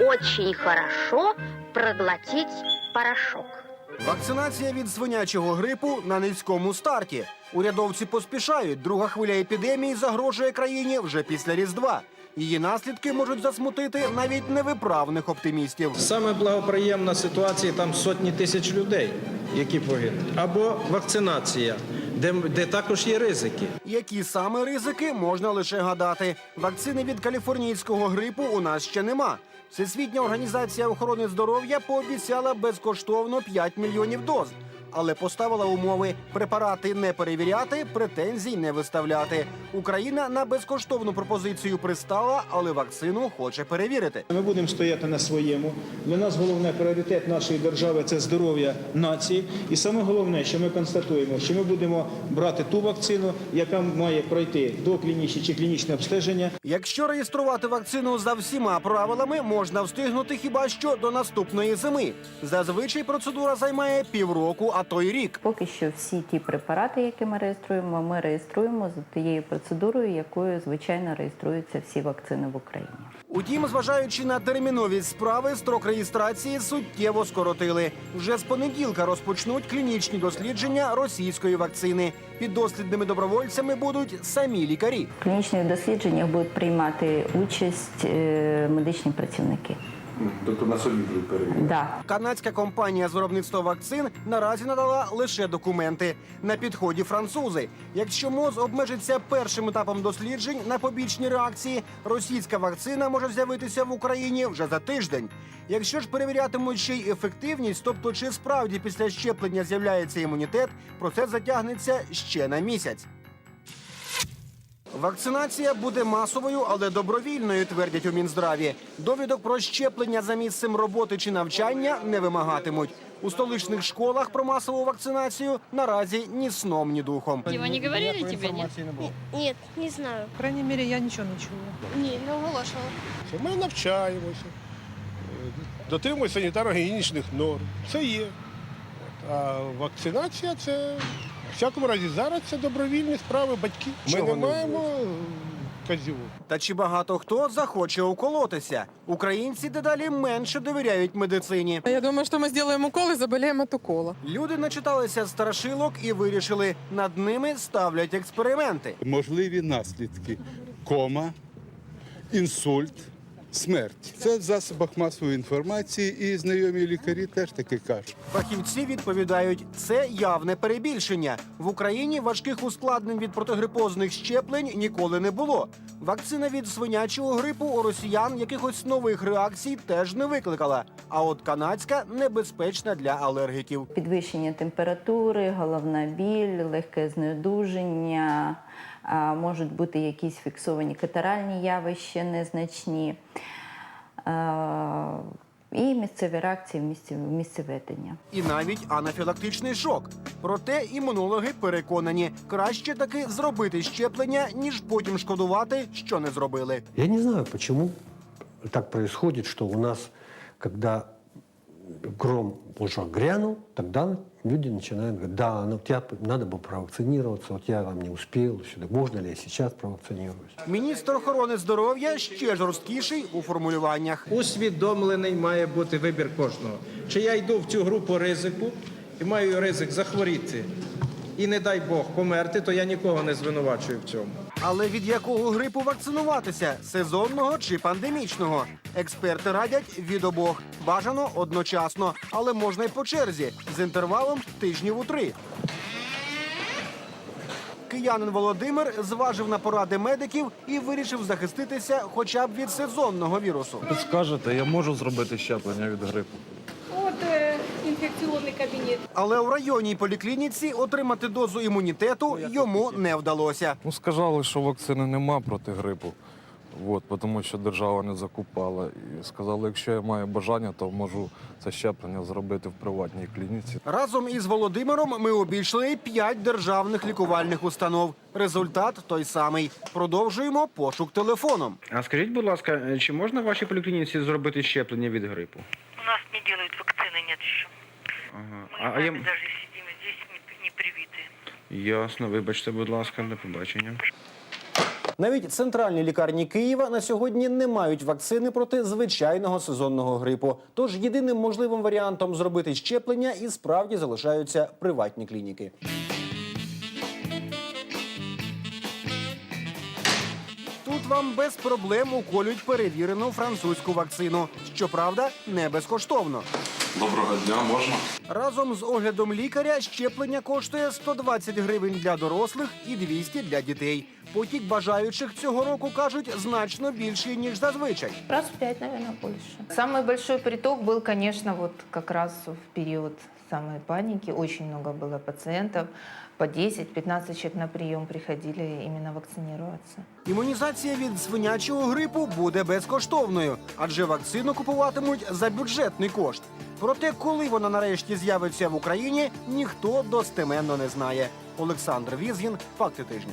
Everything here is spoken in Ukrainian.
очень хорошо проглотить порошок. Вакцинація від свинячого грипу на низькому старті. Урядовці поспішають. Друга хвиля епідемії загрожує країні вже після Різдва. Її наслідки можуть засмутити навіть невиправних оптимістів. Саме благоприємна ситуація там сотні тисяч людей, які погинуть. Або вакцинація, де, де також є ризики. Які саме ризики можна лише гадати. Вакцини від каліфорнійського грипу у нас ще нема. Всесвітня організація охорони здоров'я пообіцяла безкоштовно 5 мільйонів доз, але поставила умови препарати не перевіряти, претензій не виставляти. Україна на безкоштовну пропозицію пристала, але вакцину хоче перевірити. Ми будемо стояти на своєму. Для нас головне пріоритет нашої держави це здоров'я нації. І саме головне, що ми констатуємо, що ми будемо брати ту вакцину, яка має пройти до клінічні чи клінічне обстеження. Якщо реєструвати вакцину за всіма правилами, можна встигнути хіба що до наступної зими. Зазвичай процедура займає півроку, а то й рік. Поки що всі ті препарати, які ми реєструємо, ми реєструємо за тією процедурою, якою звичайно реєструються всі вакцини в Україні. Утім, зважаючи на терміновість справи, строк реєстрації суттєво скоротили. Вже з понеділка розпочнуть клінічні дослідження російської вакцини. Під дослідними добровольцями будуть самі лікарі. В клінічних дослідженнях будуть приймати участь е, медичні працівники. Тобто на собі будуть перевіряти. Да. Канадська компанія з виробництва вакцин наразі надала лише документи. На підході французи. Якщо МОЗ обмежиться першим етапом досліджень на побічні реакції, російська вакцина може з'явитися в Україні вже за тиждень. Якщо ж перевірятимуть ще й ефективність, тобто чи справді після щеплення з'являється імунітет, процес затягнеться ще на місяць. Вакцинація буде масовою, але добровільною, твердять у Мінздраві. Довідок про щеплення за місцем роботи чи навчання не вимагатимуть. У столичних школах про масову вакцинацію наразі ні сном, ні духом. Его не говорили тебе, нет? Нет, не знаю. По крайней мере, я ничего не чула. Ні, не оголошувала. що ми навчаємося, дотримуємося санітарно-гігієнічних норм. Це є. А вакцинація це всякому разі зараз це добровільні справи батьків. Ми Чого не маємо казівок. Та чи багато хто захоче уколотися? Українці дедалі менше довіряють медицині. Я думаю, что мы сделаем укол и заболеем от укола. Люди начиталися страшилок і вирішили, над ними ставлять експерименти. можливі наслідки: кома, інсульт, смерть. Це в засобах масової інформації, і знайомі лікарі теж таки кажуть. Фахівці відповідають, це явне перебільшення. В Україні важких ускладнень від протигрипозних щеплень ніколи не було. Вакцина від свинячого грипу у росіян якихось нових реакцій теж не викликала. А от канадська небезпечна для алергіків. Підвищення температури, головна біль, легке знедуження, можуть бути якісь фіксовані катаральні явища незначні. І місцеві реакції в місці, в місці ведення. І навіть анафілактичний шок. Проте імунологи переконані, краще таки зробити щеплення, ніж потім шкодувати, що не зробили. Я не знаю, почему так происходит, что у нас, когда гром уже грянул, тогда люди начинают говорить, да, ну, вот я, надо бы провакцинироваться, вот я вам не успел, сюда. можно ли я сейчас провакцинируюсь? Міністр охорони здоров'я ще жорсткіший у формулюваннях. Усвідомлений має бути вибір кожного. Чи я йду в цю групу ризику і маю ризик захворіти, і не дай Бог померти, то я нікого не звинувачую в цьому. Але від якого грипу вакцинуватися сезонного чи пандемічного? Експерти радять від обох. Бажано одночасно, але можна й по черзі з інтервалом тижнів у три. Киянин Володимир зважив на поради медиків і вирішив захиститися хоча б від сезонного вірусу. Скажете, я можу зробити щеплення від грипу. Інфекційний кабінет. Але у районній поліклініці отримати дозу імунітету йому не вдалося. Ну, сказали, що вакцини нема проти грипу. От, тому що держава не закупала. І сказали, якщо я маю бажання, то можу це щеплення зробити в приватній клініці. Разом із Володимиром ми обійшли п'ять державних лікувальних установ. Результат той самий. Продовжуємо пошук телефоном. А скажіть, будь ласка, чи можна в вашій поліклініці зробити щеплення від грипу? У нас не делают вакцины, нет еще. Ага. А, а я... даже сидим здесь не, не привитые. Ясно, вибачте, будь ласка, до побачення. Навіть центральні лікарні Києва на сьогодні не мають вакцини проти звичайного сезонного грипу. Тож єдиним можливим варіантом зробити щеплення і справді залишаються приватні клініки. Тут вам без проблем уколють перевірену французьку вакцину. Щоправда, не безкоштовно. Доброго дня, можна? Разом з оглядом лікаря щеплення коштує 120 гривень для дорослих і 200 для дітей. Потік бажаючих цього року кажуть значно більший ніж зазвичай. Раз в пять, наверное, больше. Самый большой приток был, конечно, вот как раз в период самой паники. Очень много было пациентов. По 10-15 человек на прием приходили именно вакцинироваться. Імунізація від свинячого грипу буде безкоштовною, адже вакцину купуватимуть за бюджетний кошт. Проте, коли вона нарешті з'явиться в Україні, ніхто достеменно не знає. Олександр Візгін, факти тижня.